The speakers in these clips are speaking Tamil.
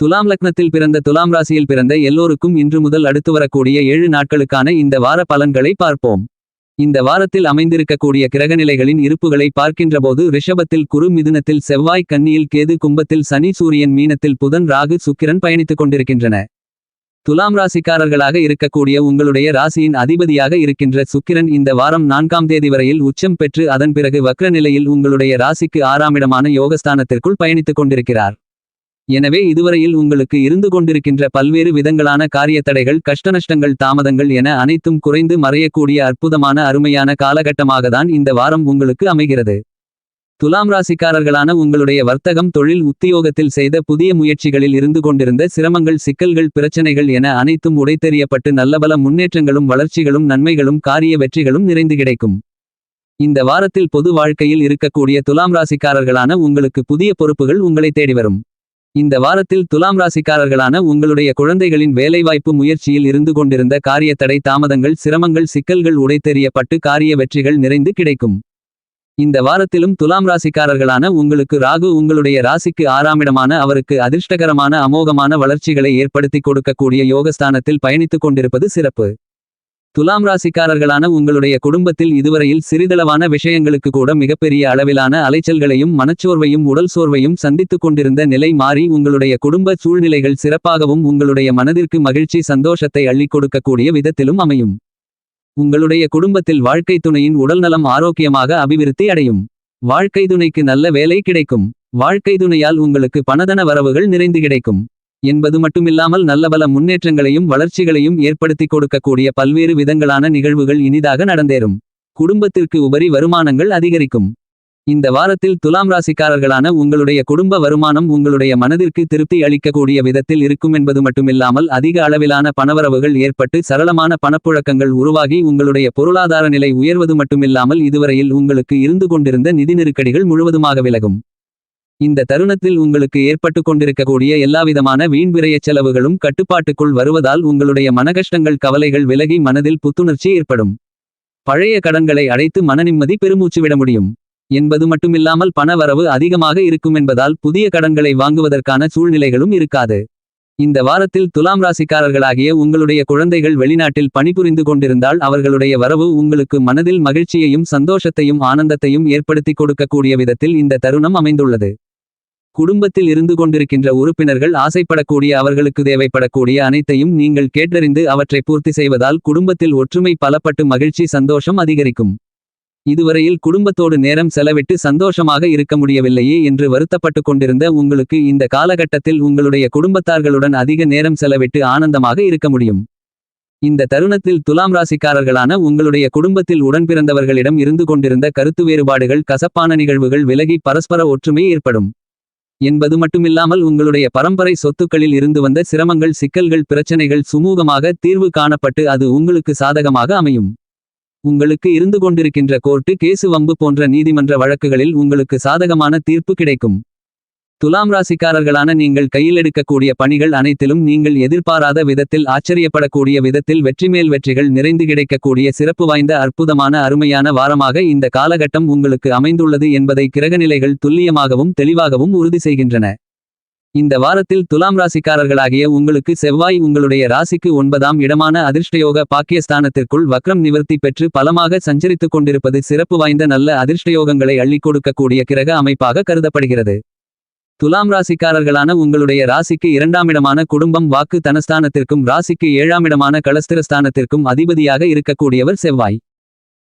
துலாம் லக்னத்தில் பிறந்த துலாம் ராசியில் பிறந்த எல்லோருக்கும் இன்று முதல் அடுத்து வரக்கூடிய ஏழு நாட்களுக்கான இந்த வார பலன்களை பார்ப்போம். இந்த வாரத்தில் அமைந்திருக்கக்கூடிய கிரகநிலைகளின் இருப்புகளை பார்க்கின்றபோது ரிஷபத்தில் குரு மிதுனத்தில் செவ்வாய் கன்னியில் கேது கும்பத்தில் சனி சூரியன் மீனத்தில் புதன் ராகு சுக்கிரன் பயணித்துக் கொண்டிருக்கின்றன. துலாம் ராசிக்காரர்களாக இருக்கக்கூடிய உங்களுடைய ராசியின் அதிபதியாக இருக்கின்ற சுக்கிரன் இந்த வாரம் நான்காம் தேதி வரையில் உச்சம் பெற்று அதன் பிறகு வக்ர நிலையில் உங்களுடைய ராசிக்கு ஆறாமிடமான யோகஸ்தானத்திற்குள் பயணித்துக் கொண்டிருக்கிறார். எனவே இதுவரையில் உங்களுக்கு இருந்து கொண்டிருக்கின்ற பல்வேறு விதங்களான காரிய தடைகள் கஷ்டநஷ்டங்கள் தாமதங்கள் என அனைத்தும் குறைந்து மறையக்கூடிய அற்புதமான அருமையான காலகட்டமாகத்தான் இந்த வாரம் உங்களுக்கு அமைகிறது. துலாம் ராசிக்காரர்களான உங்களுடைய வர்த்தகம் தொழில் உத்தியோகத்தில் செய்த புதிய முயற்சிகளில் இருந்து கொண்டிருந்த சிரமங்கள் சிக்கல்கள் பிரச்சனைகள் என அனைத்தும் உடைத்தெறியப்பட்டு நல்லபல முன்னேற்றங்களும் வளர்ச்சிகளும் நன்மைகளும் காரிய வெற்றிகளும் நிறைந்து கிடைக்கும். இந்த வாரத்தில் பொது வாழ்க்கையில் இருக்கக்கூடிய துலாம் ராசிக்காரர்களான உங்களுக்கு புதிய பொறுப்புகள் உங்களை தேடி வரும். இந்த வாரத்தில் துலாம் ராசிக்காரர்களான உங்களுடைய குழந்தைகளின் வேலைவாய்ப்பு முயற்சியில் இருந்து கொண்டிருந்த காரிய தடை தாமதங்கள் சிரமங்கள் சிக்கல்கள் உடைத்தெறியப்பட்டு காரிய வெற்றிகள் நிறைந்து கிடைக்கும். இந்த வாரத்திலும் துலாம் ராசிக்காரர்களான உங்களுக்கு ராகு உங்களுடைய ராசிக்கு ஆறாமிடமான அவருக்கு அதிர்ஷ்டகரமான அமோகமான வளர்ச்சிகளை ஏற்படுத்தி கொடுக்கக்கூடிய யோகஸ்தானத்தில் பயணித்துக் கொண்டிருப்பது சிறப்பு. துலாம் ராசிக்காரர்களான உங்களுடைய குடும்பத்தில் இதுவரையில் சிறிதளவான விஷயங்களுக்கு கூட மிகப்பெரிய அளவிலான அலைச்சல்களையும் மனச்சோர்வையும் உடல் சோர்வையும் சந்தித்துக் கொண்டிருந்த நிலை மாறி உங்களுடைய குடும்ப சூழ்நிலைகள் சிறப்பாகவும் உங்களுடைய மனதிற்கு மகிழ்ச்சி சந்தோஷத்தை அள்ளிக் கொடுக்கக்கூடிய விதத்திலும் அமையும். உங்களுடைய குடும்பத்தில் வாழ்க்கை துணையின் உடல்நலம் ஆரோக்கியமாக அபிவிருத்தி அடையும். வாழ்க்கை துணைக்கு நல்ல வேலை கிடைக்கும். வாழ்க்கை துணையால் உங்களுக்கு பணதன வரவுகள் நிறைந்து கிடைக்கும். என்பது மட்டுமில்லாமல் நல்லபல முன்னேற்றங்களையும் வளர்ச்சிகளையும் ஏற்படுத்திக் கொடுக்கக்கூடிய பல்வேறு விதங்களான நிகழ்வுகள் இனிதாக நடந்தேறும். குடும்பத்திற்கு உபரி வருமானங்கள் அதிகரிக்கும். இந்த வாரத்தில் துலாம் ராசிக்காரர்களான உங்களுடைய குடும்ப வருமானம் உங்களுடைய மனதிற்கு திருப்தி அளிக்கக்கூடிய விதத்தில் இருக்கும் என்பது மட்டுமில்லாமல் அதிக அளவிலான பணவரவுகள் ஏற்பட்டு சரளமான பணப்புழக்கங்கள் உருவாகி உங்களுடைய பொருளாதார நிலை உயர்வது மட்டுமில்லாமல் இதுவரையில் உங்களுக்கு இருந்து கொண்டிருந்த நிதி நெருக்கடிகள் முழுவதுமாக விலகும். இந்த தருணத்தில் உங்களுக்கு ஏற்பட்டு கொண்டிருக்கக்கூடிய எல்லாவிதமான வீண்விரைய செலவுகளும் கட்டுப்பாட்டுக்குள் வருவதால் உங்களுடைய மனகஷ்டங்கள் கவலைகள் விலகி மனதில் புத்துணர்ச்சி ஏற்படும். பழைய கடன்களை அடைத்து மனநிம்மதி பெருமூச்சு விட முடியும். என்பது மட்டுமில்லாமல் பணவரவு அதிகமாக இருக்கும் என்பதால் புதிய கடன்களை வாங்குவதற்கான சூழ்நிலைகளும் இருக்காது. இந்த வாரத்தில் துலாம் ராசிக்காரர்களாகிய உங்களுடைய குழந்தைகள் வெளிநாட்டில் பணிபுரிந்து கொண்டிருந்தால் அவர்களுடைய வரவு உங்களுக்கு மனதில் மகிழ்ச்சியையும் சந்தோஷத்தையும் ஆனந்தத்தையும் ஏற்படுத்தி கொடுக்கக்கூடிய விதத்தில் இந்த தருணம் அமைந்துள்ளது. குடும்பத்தில் இருந்து கொண்டிருக்கின்ற உறுப்பினர்கள் ஆசைப்படக்கூடிய அவர்களுக்கு தேவைப்படக்கூடிய அனைத்தையும் நீங்கள் கேட்டறிந்து அவற்றை பூர்த்தி செய்வதால் குடும்பத்தில் ஒற்றுமை பலப்பட்டு மகிழ்ச்சி சந்தோஷம் அதிகரிக்கும். இதுவரையில் குடும்பத்தோடு நேரம் செலவிட்டு சந்தோஷமாக இருக்க முடியவில்லையே என்று வருத்தப்பட்டு கொண்டிருந்த உங்களுக்கு இந்த காலகட்டத்தில் உங்களுடைய குடும்பத்தார்களுடன் அதிக நேரம் செலவிட்டு ஆனந்தமாக இருக்க முடியும். இந்த தருணத்தில் துலாம் ராசிக்காரர்களான உங்களுடைய குடும்பத்தில் உடன்பிறந்தவர்களிடம் இருந்து கொண்டிருந்த கருத்து வேறுபாடுகள் கசப்பான நிகழ்வுகள் விலகி பரஸ்பர ஒற்றுமை ஏற்படும். என்பது மட்டுமில்லாமல் உங்களுடைய பரம்பரை சொத்துக்களில் இருந்து வந்த சிரமங்கள் சிக்கல்கள் பிரச்சனைகள் சுமூகமாக தீர்வு காணப்பட்டு அது உங்களுக்கு சாதகமாக அமையும். உங்களுக்கு இருந்து கொண்டிருக்கின்ற கோர்ட்டு கேசு வம்பு போன்ற நீதிமன்ற வழக்குகளில் உங்களுக்கு சாதகமான தீர்ப்பு கிடைக்கும். துலாம் ராசிக்காரர்களான நீங்கள் கையில் எடுக்கக்கூடிய பணிகள் அனைத்திலும் நீங்கள் எதிர்பாராத விதத்தில் ஆச்சரியப்படக்கூடிய விதத்தில் வெற்றிமேல் வெற்றிகள் நிறைந்து கிடைக்கக்கூடிய சிறப்பு வாய்ந்த அற்புதமான அருமையான வாரமாக இந்த காலகட்டம் உங்களுக்கு அமைந்துள்ளது என்பதை கிரகநிலைகள் துல்லியமாகவும் தெளிவாகவும் உறுதி செய்கின்றன. இந்த வாரத்தில் துலாம் ராசிக்காரர்களாகிய உங்களுக்கு செவ்வாய் உங்களுடைய ராசிக்கு ஒன்பதாம் இடமான அதிர்ஷ்டயோக பாக்கியஸ்தானத்திற்குள் வக்ரம் நிவர்த்தி பெற்று பலமாக சஞ்சரித்துக் கொண்டிருப்பது சிறப்பு வாய்ந்த நல்ல அதிர்ஷ்டயோகங்களை அள்ளிக் கொடுக்கக்கூடிய கிரக அமைப்பாக கருதப்படுகிறது. துலாம் ராசிக்காரர்களான உங்களுடைய ராசிக்கு இரண்டாமிடமான குடும்பம் வாக்கு தனஸ்தானத்திற்கும் ராசிக்கு ஏழாமிடமான களஸ்திரஸ்தானத்திற்கும் அதிபதியாக இருக்கக்கூடியவர் செவ்வாய்.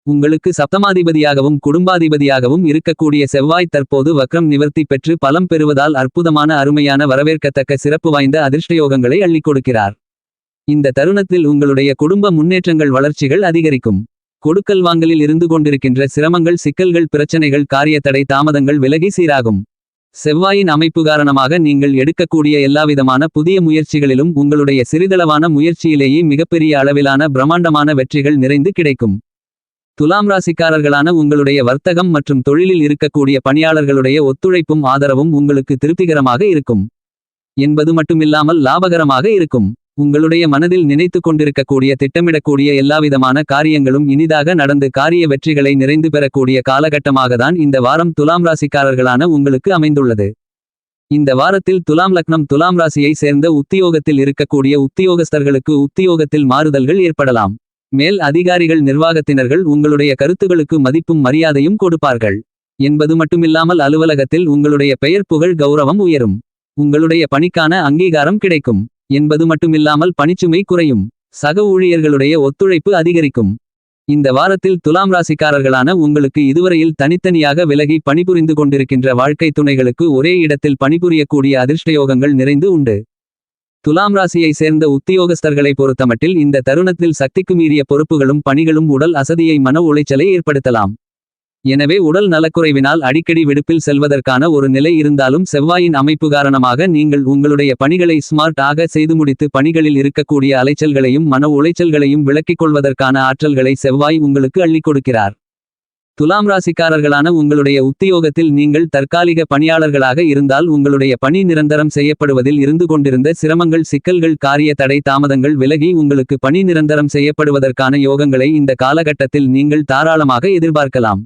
உங்களுக்கு சப்தமாதிபதியாகவும் குடும்பாதிபதியாகவும் இருக்கக்கூடிய செவ்வாய் தற்போது வக்ரம் நிவர்த்தி பெற்று பலம் பெறுவதால் அற்புதமான அருமையான வரவேற்கத்தக்க சிறப்பு வாய்ந்த அதிர்ஷ்டயோகங்களை அள்ளிக் கொடுக்கிறார். இந்த தருணத்தில் உங்களுடைய குடும்ப முன்னேற்றங்கள் வளர்ச்சிகள் அதிகரிக்கும். கொடுக்கல் வாங்கலில் இருந்து கொண்டிருக்கின்ற சிரமங்கள் சிக்கல்கள் பிரச்சனைகள் காரியத்தடை தாமதங்கள் விலகி சீராகும். செவ்வாயின் அமைப்பு காரணமாக நீங்கள் எடுக்கக்கூடிய எல்லாவிதமான புதிய முயற்சிகளிலும் உங்களுடைய சிறிதளவான முயற்சியிலேயே மிகப்பெரிய அளவிலான பிரம்மாண்டமான வெற்றிகள் நிறைந்து கிடைக்கும். துலாம் ராசிக்காரர்களான உங்களுடைய வர்த்தகம் மற்றும் தொழிலில் இருக்கக்கூடிய பணியாளர்களுடைய ஒத்துழைப்பும் ஆதரவும் உங்களுக்கு திருப்திகரமாக இருக்கும். என்பது மட்டுமில்லாமல் லாபகரமாக இருக்கும். உங்களுடைய மனதில் நினைத்து கொண்டிருக்கக்கூடிய திட்டமிடக்கூடிய எல்லாவிதமான காரியங்களும் இனிதாக நடந்து காரிய வெற்றிகளை நிறைந்து பெறக்கூடிய காலகட்டமாகத்தான் இந்த வாரம் துலாம் ராசிக்காரர்களான உங்களுக்கு அமைந்துள்ளது. இந்த வாரத்தில் துலாம் லக்னம் துலாம் ராசியை சேர்ந்த உத்தியோகத்தில் இருக்கக்கூடிய உத்தியோகஸ்தர்களுக்கு உத்தியோகத்தில் மாறுதல்கள் ஏற்படலாம். மேல் அதிகாரிகள் நிர்வாகத்தினர்கள் உங்களுடைய கருத்துகளுக்கு மதிப்பும் மரியாதையும் கொடுப்பார்கள். என்பது மட்டுமில்லாமல் அலுவலகத்தில் உங்களுடைய பெயர் புகழ் கௌரவம் உயரும். உங்களுடைய பணிக்கான அங்கீகாரம் கிடைக்கும். என்பது மட்டுமில்லாமல் பணிச்சுமை குறையும். சக ஊழியர்களுடைய ஒத்துழைப்பு அதிகரிக்கும். இந்த வாரத்தில் துலாம் ராசிக்காரர்களான உங்களுக்கு இதுவரையில் தனித்தனியாக விலகி பணிபுரிந்து கொண்டிருக்கின்ற வாழ்க்கை துணைகளுக்கு ஒரே இடத்தில் பணிபுரியக்கூடிய அதிர்ஷ்டயோகங்கள் நிறைந்து உண்டு. துலாம் ராசியை சேர்ந்த உத்தியோகஸ்தர்களை பொறுத்தமட்டில் இந்த தருணத்தில் சக்திக்கு மீறிய பொறுப்புகளும் பணிகளும் உடல் அசதியை மன உளைச்சலை ஏற்படுத்தலாம். எனவே உடல் நலக்குறைவினால் அடிக்கடி விடுப்பில் செல்வதற்கான ஒரு நிலை இருந்தாலும் செவ்வாயின் அமைப்பு காரணமாக நீங்கள் உங்களுடைய பணிகளை ஸ்மார்ட் ஆக செய்து முடித்து பணிகளில் இருக்கக்கூடிய அலைச்சல்களையும் மன உளைச்சல்களையும் விலக்கிக் கொள்வதற்கான ஆற்றல்களை செவ்வாய் உங்களுக்கு அள்ளிக் கொடுக்கிறார். துலாம் ராசிக்காரர்களான உங்களுடைய உத்தியோகத்தில் நீங்கள் தற்காலிக பணியாளர்களாக இருந்தால் உங்களுடைய பணி நிரந்தரம் செய்யப்படுவதில் இருந்து கொண்டிருந்த சிரமங்கள் சிக்கல்கள் காரிய தடை தாமதங்கள் விலகி உங்களுக்கு பணி நிரந்தரம் செய்யப்படுவதற்கான யோகங்களை இந்த காலகட்டத்தில் நீங்கள் தாராளமாக எதிர்பார்க்கலாம்.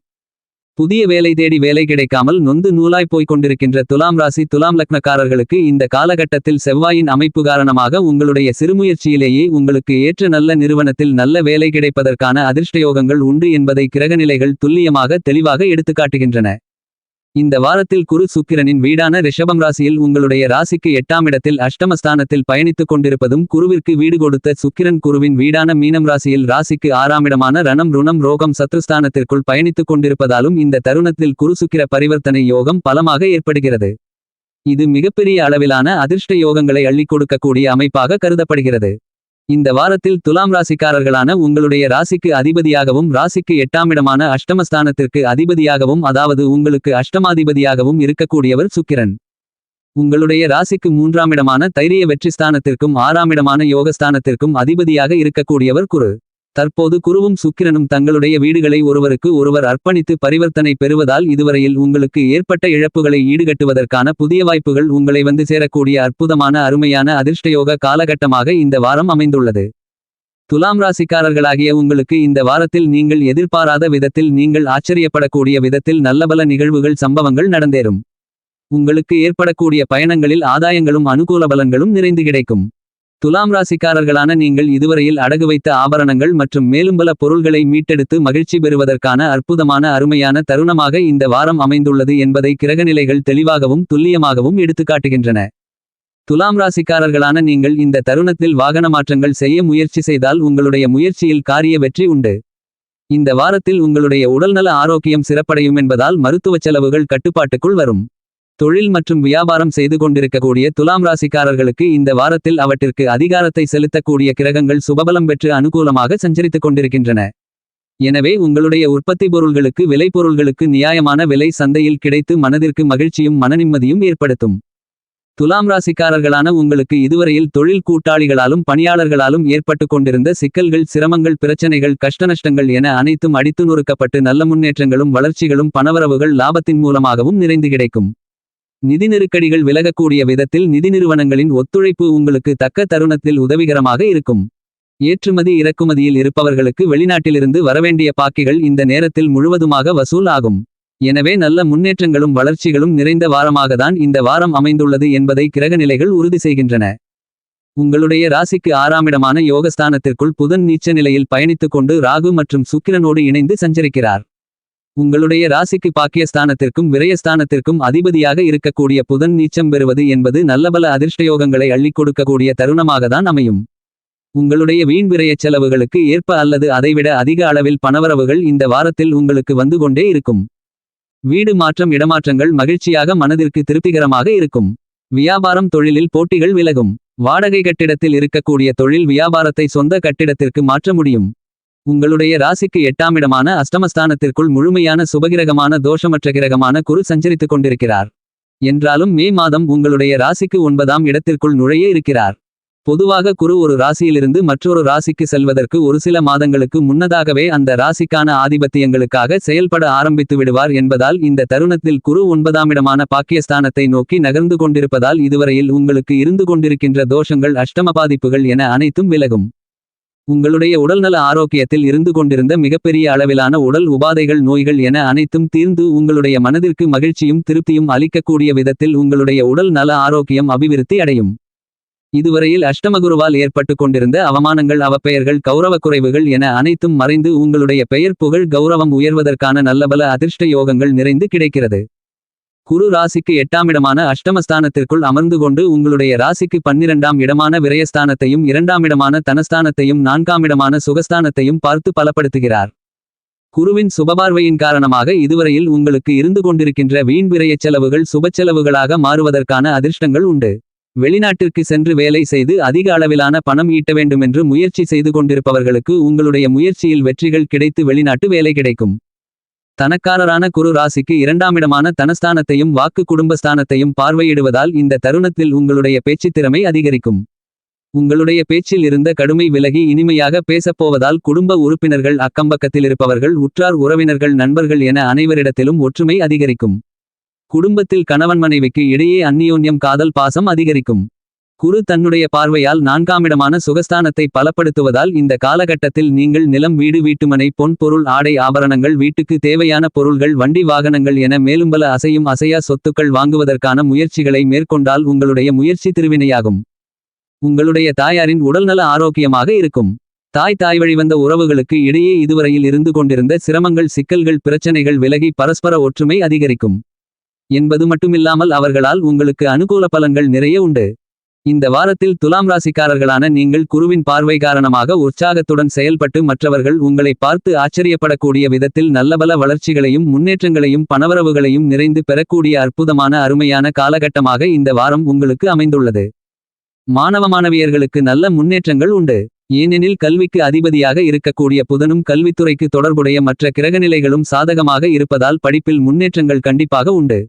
புதிய வேலை தேடி வேலை கிடைக்காமல் நொந்து நூலாய் போய்க் கொண்டிருக்கின்ற துலாம் ராசி துலாம் லக்னக்காரர்களுக்கு இந்த காலகட்டத்தில் செவ்வாயின் அமைப்பு காரணமாக உங்களுடைய சிறுமுயற்சியிலேயே உங்களுக்கு ஏற்ற நல்ல நிறுவனத்தில் நல்ல வேலை கிடைப்பதற்கான அதிர்ஷ்டயோகங்கள் உண்டு என்பதை கிரகநிலைகள் துல்லியமாக தெளிவாக எடுத்துக்காட்டுகின்றன. இந்த வாரத்தில் குரு சுக்கிரனின் வீடான ரிஷபம் ராசியில் உங்களுடைய ராசிக்கு எட்டாம் இடத்தில் அஷ்டமஸ்தானத்தில் பயணித்துக் கொண்டிருப்பதும் குருவிற்கு வீடு கொடுத்த சுக்கிரன் குருவின் வீடான மீனம் ராசியில் ராசிக்கு ஆறாம் இடமான ரணம் ருணம் ரோகம் சத்ருஸ்தானத்திற்குள் பயணித்துக் கொண்டிருப்பதாலும் இந்த தருணத்தில் குரு சுக்கிர பரிவர்த்தனை யோகம் பலமாக ஏற்படுகிறது. இது மிகப்பெரிய அளவிலான அதிர்ஷ்ட யோகங்களை அள்ளிக் கொடுக்கக்கூடிய அமைப்பாக கருதப்படுகிறது. இந்த வாரத்தில் துலாம் ராசிக்காரர்களான உங்களுடைய ராசிக்கு அதிபதியாகவும் ராசிக்கு எட்டாமிடமான அஷ்டமஸ்தானத்திற்கு அதிபதியாகவும் அதாவது உங்களுக்கு அஷ்டமாதிபதியாகவும் இருக்கக்கூடியவர் சுக்கிரன். உங்களுடைய ராசிக்கு மூன்றாமிடமான தைரிய வெற்றி ஸ்தானத்திற்கும் ஆறாமிடமான யோகஸ்தானத்திற்கும் அதிபதியாக இருக்கக்கூடியவர் குரு. தற்போது குருவும் சுக்கிரனும் தங்களுடைய வீடுகளை ஒருவருக்கு ஒருவர் அர்ப்பணித்து பரிவர்த்தனை பெறுவதால் இதுவரையில் உங்களுக்கு ஏற்பட்ட இழப்புகளை ஈடுகட்டுவதற்கான புதிய வாய்ப்புகள் உங்களை வந்து சேரக்கூடிய அற்புதமான அருமையான அதிர்ஷ்டயோக காலகட்டமாக இந்த வாரம் அமைந்துள்ளது. துலாம் ராசிக்காரர்களாகிய உங்களுக்கு இந்த வாரத்தில் நீங்கள் எதிர்பாராத விதத்தில் நீங்கள் ஆச்சரியப்படக்கூடிய விதத்தில் நல்லபல நிகழ்வுகள் சம்பவங்கள் நடந்தேறும். உங்களுக்கு ஏற்படக்கூடிய பயணங்களில் ஆதாயங்களும் அனுகூல பலன்களும் நிறைந்து கிடைக்கும். துலாம் ராசிக்காரர்களான நீங்கள் இதுவரையில் அடகு வைத்த ஆபரணங்கள் மற்றும் மேலும் பல பொருள்களை மீட்டெடுத்து மகிழ்ச்சி பெறுவதற்கான அற்புதமான அருமையான தருணமாக இந்த வாரம் அமைந்துள்ளது என்பதை கிரகநிலைகள் தெளிவாகவும் துல்லியமாகவும் எடுத்துக்காட்டுகின்றன துலாம் ராசிக்காரர்களான நீங்கள் இந்த தருணத்தில் வாகன மாற்றங்கள் செய்ய முயற்சி செய்தால் உங்களுடைய முயற்சியில் காரிய வெற்றி உண்டு. இந்த வாரத்தில் உங்களுடைய உடல்நல ஆரோக்கியம் சிறப்படையும் என்பதால் மருத்துவச் செலவுகள் கட்டுப்பாட்டுக்குள் வரும். தொழில் மற்றும் வியாபாரம் செய்து கொண்டிருக்கக்கூடிய துலாம் ராசிக்காரர்களுக்கு இந்த வாரத்தில் அவற்றிற்கு அதிகாரத்தை செலுத்தக்கூடிய கிரகங்கள் சுபபலம் பெற்று அனுகூலமாக சஞ்சரித்துக் கொண்டிருக்கின்றன. எனவே உங்களுடைய உற்பத்தி பொருள்களுக்கு விளைபொருள்களுக்கு நியாயமான விலை சந்தையில் கிடைத்து மனதிற்கு மகிழ்ச்சியும் மனநிம்மதியும் ஏற்படுத்தும். துலாம் ராசிக்காரர்களான உங்களுக்கு இதுவரையில் தொழில் கூட்டாளிகளாலும் பணியாளர்களாலும் ஏற்பட்டு கொண்டிருந்த சிக்கல்கள் சிரமங்கள் பிரச்சனைகள் கஷ்டநஷ்டங்கள் என அனைத்தும் அடித்து நொறுக்கப்பட்டு நல்ல முன்னேற்றங்களும் வளர்ச்சிகளும் பணவரவுகள் லாபத்தின் மூலமாகவும் நிறைந்து கிடைக்கும். நிதி நெருக்கடிகள் விலகக்கூடிய விதத்தில் நிதி நிறுவனங்களின் ஒத்துழைப்பு உங்களுக்கு தக்க தருணத்தில் உதவிகரமாக இருக்கும். ஏற்றுமதி இறக்குமதியில் இருப்பவர்களுக்கு வெளிநாட்டிலிருந்து வரவேண்டிய பாக்கிகள் இந்த நேரத்தில் முழுவதுமாக வசூல் ஆகும். எனவே நல்ல முன்னேற்றங்களும் வளர்ச்சிகளும் நிறைந்த வாரமாகத்தான் இந்த வாரம் அமைந்துள்ளது என்பதை கிரகநிலைகள் உறுதி செய்கின்றன. உங்களுடைய ராசிக்கு ஆறாமிடமான யோகஸ்தானத்திற்குள் புதன் நீச்ச நிலையில் பயணித்துக் கொண்டு ராகு மற்றும் சுக்கிரனோடு இணைந்து சஞ்சரிக்கிறார். உங்களுடைய ராசிக்கு பாக்கியஸ்தானத்திற்கும் விரயஸ்தானத்திற்கும் அதிபதியாக இருக்கக்கூடிய புதன் நீச்சம் பெறுவது என்பது நல்லபல அதிர்ஷ்டயோகங்களை அள்ளிக் கொடுக்கக்கூடிய தருணமாகத்தான் அமையும். உங்களுடைய வீண் விரயச் செலவுகளுக்கு ஏற்ப அல்லது அதைவிட அதிக அளவில் பணவரவுகள் இந்த வாரத்தில் உங்களுக்கு வந்து கொண்டே இருக்கும். வீடு மாற்றம் இடமாற்றங்கள் மகிழ்ச்சியாக மனதிற்கு திருப்திகரமாக இருக்கும். வியாபாரம் தொழிலில் போட்டிகள் விலகும். வாடகை கட்டிடத்தில் இருக்கக்கூடிய தொழில் வியாபாரத்தை சொந்த கட்டிடத்திற்கு மாற்ற முடியும். உங்களுடைய ராசிக்கு எட்டாமிடமான அஷ்டமஸ்தானத்திற்குள் முழுமையான சுபகிரகமான தோஷமற்ற கிரகமான குரு சஞ்சரித்துக் கொண்டிருக்கிறார். என்றாலும் மே மாதம் உங்களுடைய ராசிக்கு ஒன்பதாம் இடத்திற்குள் நுழைய இருக்கிறார். பொதுவாக குரு ஒரு ராசியிலிருந்து மற்றொரு ராசிக்கு செல்வதற்கு ஒரு சில மாதங்களுக்கு முன்னதாகவே அந்த ராசிக்கான ஆதிபத்தியங்களுக்காக செயல்பட ஆரம்பித்து விடுவார் என்பதால் இந்த தருணத்தில் குரு ஒன்பதாமிடமான பாக்கியஸ்தானத்தை நோக்கி நகர்ந்து கொண்டிருப்பதால் இதுவரையில் உங்களுக்கு இருந்து கொண்டிருக்கின்ற தோஷங்கள் அஷ்டம பாதிப்புகள் என அனைத்தும் விலகும். உங்களுடைய உடல்நல ஆரோக்கியத்தில் இருந்து கொண்டிருந்த மிகப்பெரிய அளவிலான உடல் உபாதைகள் நோய்கள் என அனைத்தும் தீர்ந்து உங்களுடைய மனதிற்கு மகிழ்ச்சியும் திருப்தியும் அளிக்கக்கூடிய விதத்தில் உங்களுடைய உடல் நல ஆரோக்கியம் அபிவிருத்தி அடையும். இதுவரையில் அஷ்டமகுருவால் ஏற்பட்டு கொண்டிருந்த அவமானங்கள் அவப்பெயர்கள் கௌரவக் குறைவுகள் என அனைத்தும் மறைந்து உங்களுடைய பெயர் புகழ் கௌரவம் உயர்வதற்கான நல்லபல அதிர்ஷ்ட யோகங்கள் நிறைந்து கிடைக்கிறது. குரு ராசிக்கு எட்டாமிடமான அஷ்டமஸ்தானத்திற்குள் அமர்ந்து கொண்டு உங்களுடைய ராசிக்கு பன்னிரண்டாம் இடமான விரயஸ்தானத்தையும் இரண்டாமிடமான தனஸ்தானத்தையும் நான்காமிடமான சுகஸ்தானத்தையும் பார்த்து பலப்படுத்துகிறார். குருவின் சுபபார்வையின் காரணமாக இதுவரையில் உங்களுக்கு இருந்து கொண்டிருக்கின்ற வீண் விரயச் செலவுகள் சுபச்செலவுகளாக மாறுவதற்கான அதிர்ஷ்டங்கள் உண்டு. வெளிநாட்டிற்கு சென்று வேலை செய்து அதிக அளவிலான பணம் ஈட்ட வேண்டுமென்று முயற்சி செய்து கொண்டிருப்பவர்களுக்கு உங்களுடைய முயற்சியில் வெற்றிகள் கிடைத்து வெளிநாட்டு வேலை கிடைக்கும். தனக்காரரான குரு ராசிக்கு இரண்டாமிடமான தனஸ்தானத்தையும் வாக்கு குடும்பஸ்தானத்தையும் பார்வையிடுவதால் இந்த தருணத்தில் உங்களுடைய பேச்சுத் திறமை அதிகரிக்கும். உங்களுடைய பேச்சில் இருந்த கடுமை விலகி இனிமையாக பேசப்போவதால் குடும்ப உறுப்பினர்கள் அக்கம்பக்கத்தில் இருப்பவர்கள் உற்றார் உறவினர்கள் நண்பர்கள் என அனைவரிடத்திலும் ஒற்றுமை அதிகரிக்கும். குடும்பத்தில் கணவன் மனைவிக்கு இடையே அந்நியோன்யம் காதல் பாசம் அதிகரிக்கும். குரு தன்னுடைய பார்வையால் நான்காமிடமான சுகஸ்தானத்தை பலப்படுத்துவதால் இந்த காலகட்டத்தில் நீங்கள் நிலம் வீடு வீட்டுமனை பொன் பொருள் ஆடை ஆபரணங்கள் வீட்டுக்கு தேவையான பொருள்கள் வண்டி வாகனங்கள் என மேலும் பல அசையும் அசையா சொத்துக்கள் வாங்குவதற்கான முயற்சிகளை மேற்கொண்டால் உங்களுடைய முயற்சி திருவினையாகும். உங்களுடைய தாயாரின் உடல்நல ஆரோக்கியமாக இருக்கும். தாய் தாய் வழிவந்த உறவுகளுக்கு இடையே இதுவரையில் இருந்து கொண்டிருந்த சிரமங்கள் சிக்கல்கள் பிரச்சனைகள் விலகி பரஸ்பர ஒற்றுமை அதிகரிக்கும். என்பது மட்டுமில்லாமல் அவர்களால் உங்களுக்கு அனுகூல பலன்கள் நிறைய உண்டு. இந்த வாரத்தில் துலாம் ராசிக்காரர்களான நீங்கள் குருவின் பார்வை காரணமாக உற்சாகத்துடன் செயல்பட்டு மற்றவர்கள் உங்களை பார்த்து ஆச்சரியப்படக்கூடிய விதத்தில் நல்லபல வளர்ச்சிகளையும் முன்னேற்றங்களையும் பணவரவுகளையும் நிறைந்து பெறக்கூடிய அற்புதமான அருமையான காலகட்டமாக இந்த வாரம் உங்களுக்கு அமைந்துள்ளது. மாணவ மாணவியர்களுக்கு நல்ல முன்னேற்றங்கள் உண்டு. ஏனெனில் கல்விக்கு அதிபதியாக இருக்கக்கூடிய புதனும் கல்வித்துறைக்கு தொடர்புடைய மற்ற கிரகநிலைகளும் சாதகமாக இருப்பதால் படிப்பில் முன்னேற்றங்கள் கண்டிப்பாக உண்டு.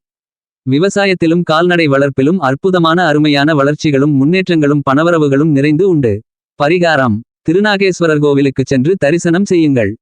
விவசாயத்திலும் கால்நடை வளர்ப்பிலும் அற்புதமான அருமையான வளர்ச்சிகளும் முன்னேற்றங்களும் பணவரவுகளும் நிறைந்து உண்டு. பரிகாரம். திருநாகேஸ்வரர் கோவிலுக்குச் சென்று தரிசனம் செய்யுங்கள்.